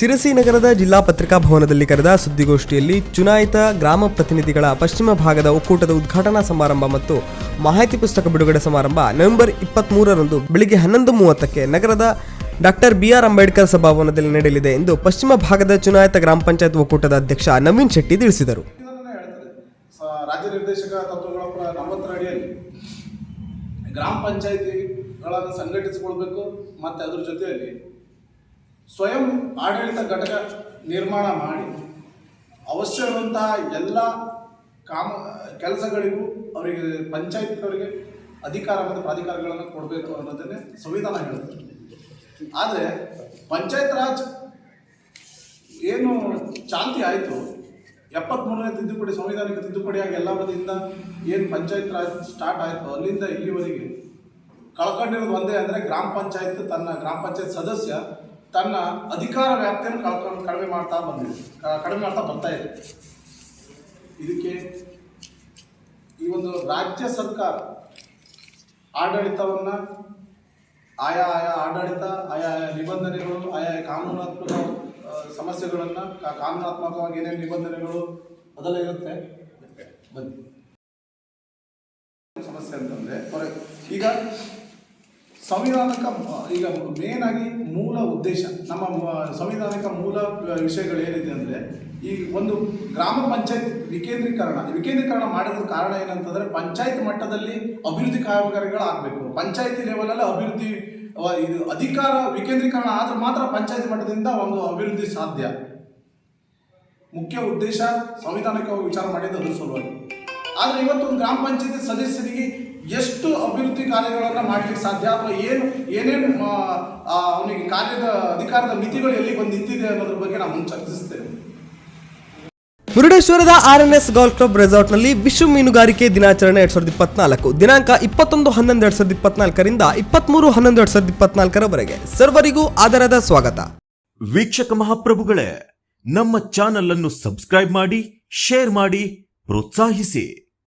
ಶಿರಸಿ ನಗರದ ಜಿಲ್ಲಾ ಪತ್ರಿಕಾ ಭವನದಲ್ಲಿ ಕರೆದ ಸುದ್ದಿಗೋಷ್ಠಿಯಲ್ಲಿ ಚುನಾಯಿತ ಗ್ರಾಮ ಪ್ರತಿನಿಧಿಗಳ ಪಶ್ಚಿಮ ಭಾಗದ ಒಕ್ಕೂಟದ ಉದ್ಘಾಟನಾ ಸಮಾರಂಭ ಮತ್ತು ಮಾಹಿತಿ ಪುಸ್ತಕ ಬಿಡುಗಡೆ ಸಮಾರಂಭ ನವೆಂಬರ್ ಇಪ್ಪತ್ಮೂರರಂದು ಬೆಳಿಗ್ಗೆ ಹನ್ನೊಂದು ಮೂವತ್ತಕ್ಕೆ ನಗರದ ಡಾಕ್ಟರ್ ಬಿ ಆರ್ ಅಂಬೇಡ್ಕರ್ ಸಭಾಭವನದಲ್ಲಿ ನಡೆಯಲಿದೆ ಎಂದು ಪಶ್ಚಿಮ ಭಾಗದ ಚುನಾಯಿತ ಗ್ರಾಮ ಪಂಚಾಯತ್ ಒಕ್ಕೂಟದ ಅಧ್ಯಕ್ಷ ನವೀನ್ ಶೆಟ್ಟಿ ತಿಳಿಸಿದರು. ರಾಜ್ಯ ನಿರ್ದೇಶಕ ಗ್ರಾಮ ಪಂಚಾಯಿತಿಗಳನ್ನು ಸಂಘಟಿಸಿಕೊಳ್ಬೇಕು ಮತ್ತು ಅದ್ರ ಜೊತೆಯಲ್ಲಿ ಸ್ವಯಂ ಆಡಳಿತ ಘಟಕ ನಿರ್ಮಾಣ ಮಾಡಿ ಅವಶ್ಯವಿರುವಂತಹ ಎಲ್ಲ ಕಾಮ, ಕೆಲಸಗಳಿಗೂ ಅವರಿಗೆ ಪಂಚಾಯತ್ಗಳಿಗೆ ಅಧಿಕಾರ ಮತ್ತು ಪ್ರಾಧಿಕಾರಗಳನ್ನು ಕೊಡಬೇಕು ಅನ್ನೋದನ್ನೇ ಸಂವಿಧಾನ ಹೇಳುತ್ತೆ. ಆದರೆ ಪಂಚಾಯತ್ ರಾಜ್ ಏನು ಚಾಲ್ತಿ ಆಯಿತು ಎಪ್ಪತ್ತ್ಮೂರನೇ ತಿದ್ದುಪಡಿ, ಸಂವಿಧಾನಿಕ ತಿದ್ದುಪಡಿಯಾಗಿ ಎಲ್ಲ ಬದಿಯಿಂದ ಏನು ಪಂಚಾಯತ್ ರಾಜ್ ಸ್ಟಾರ್ಟ್ ಆಯಿತು, ಅಲ್ಲಿಂದ ಇಲ್ಲಿವರೆಗೆ ಕಳ್ಕೊಂಡಿರೋದು ಒಂದೇ ಅಂದರೆ ಗ್ರಾಮ ಪಂಚಾಯತ್ ತನ್ನ ಗ್ರಾಮ ಪಂಚಾಯತ್ ಸದಸ್ಯ ತನ್ನ ಅಧಿಕಾರ ವ್ಯಾಪ್ತಿಯನ್ನು ಕಳ್ಕೊಂಡು ಕಡಿಮೆ ಮಾಡ್ತಾ ಬಂದಿದೆ. ಕಡಿಮೆ ಮಾಡ್ತಾ ಬರ್ತಾ ಇದೆ. ಇದಕ್ಕೆ ಈ ಒಂದು ರಾಜ್ಯ ಸರ್ಕಾರ ಆಡಳಿತವನ್ನು, ಆಯಾ ಆಯಾ ಆಡಳಿತ, ಆಯಾ ಆಯಾ ನಿಬಂಧನೆಗಳು, ಆಯಾ ಕಾನೂನಾತ್ಮಕ ಸಮಸ್ಯೆಗಳನ್ನು ಕಾನೂನಾತ್ಮಕವಾಗಿ ಏನೇನು ನಿಬಂಧನೆಗಳು ಅದೆಲ್ಲ ಇರುತ್ತೆ ಬನ್ನಿ ಸಮಸ್ಯೆ ಅಂತಂದರೆ ಈಗ ಸಂವಿಧಾನಿಕ ಈಗ ಮೇನ್ ಆಗಿ ಮೂಲ ಉದ್ದೇಶ, ನಮ್ಮ ಸಂವಿಧಾನಿಕ ಮೂಲ ವಿಷಯಗಳು ಏನಿದೆ ಅಂದರೆ, ಈ ಒಂದು ಗ್ರಾಮ ಪಂಚಾಯತ್ ವಿಕೇಂದ್ರೀಕರಣ ವಿಕೇಂದ್ರೀಕರಣ ಮಾಡಿದ ಕಾರಣ ಏನಂತಂದರೆ ಪಂಚಾಯತ್ ಮಟ್ಟದಲ್ಲಿ ಅಭಿವೃದ್ಧಿ ಕಾಮಗಾರಿಗಳು ಆಗಬೇಕು. ಪಂಚಾಯತಿ ಲೆವೆಲಲ್ಲಿ ಅಭಿವೃದ್ಧಿ ಇದು ಅಧಿಕಾರ ವಿಕೇಂದ್ರೀಕರಣ ಆದರೆ ಮಾತ್ರ ಪಂಚಾಯತ್ ಮಟ್ಟದಿಂದ ಒಂದು ಅಭಿವೃದ್ಧಿ ಸಾಧ್ಯ. ಮುಖ್ಯ ಉದ್ದೇಶ ಸಂವಿಧಾನಿಕವಾಗಿ ವಿಚಾರ ಮಾಡಿದ್ದು ಅದು ಸಲುವಾಗಿ. ಆದರೆ ಇವತ್ತು ಒಂದು ಗ್ರಾಮ ಪಂಚಾಯತಿ ಸದಸ್ಯರಿಗೆ ಎಷ್ಟು ಕಾರ್ಯಗಳನ್ನು ಮಾಡಲಿಕ್ಕೆ ಸಾಧ್ಯ ಅಥವಾ ಏನು ಏನೇನು ಅವನಿಗೆ ಕಾರ್ಯದ ಅಧಿಕಾರದ ಮಿತಿಗಳು ಎಲ್ಲಿ ಬಂದು ನಿಂತಿದೆ ಅನ್ನೋದ್ರ ಬಗ್ಗೆ ನಾವು ಚರ್ಚಿಸ್ತೇವೆ. ಮುರುಡೇಶ್ವರದ R N S golf club ರೆಸಾರ್ಟ್ನಲ್ಲಿ ವಿಶ್ವ ಮೀನುಗಾರಿಕೆ ದಿನಾಚರಣೆ ಎರಡ್ ಸಾವಿರದ ಇಪ್ಪತ್ನಾಲ್ಕು. ದಿನಾಂಕ ಇಪ್ಪತ್ತೊಂದು ಹನ್ನೊಂದು ಎರಡ್ ಸಾವಿರದ ಇಪ್ಪತ್ನಾಲ್ಕರಿಂದ ಇಪ್ಪತ್ಮೂರು ಹನ್ನೊಂದು ಎರಡ್ ಸಾವಿರದ ಇಪ್ಪತ್ನಾಲ್ಕರವರೆಗೆ. ಸರ್ವರಿಗೂ ಆದರದ ಸ್ವಾಗತ. ವೀಕ್ಷಕ ಮಹಾಪ್ರಭುಗಳೇ ನಮ್ಮ ಚಾನಲ್ ಅನ್ನು ಸಬ್ಸ್ಕ್ರೈಬ್ ಮಾಡಿ ಶೇರ್ ಮಾಡಿ ಪ್ರೋತ್ಸಾಹಿಸಿ.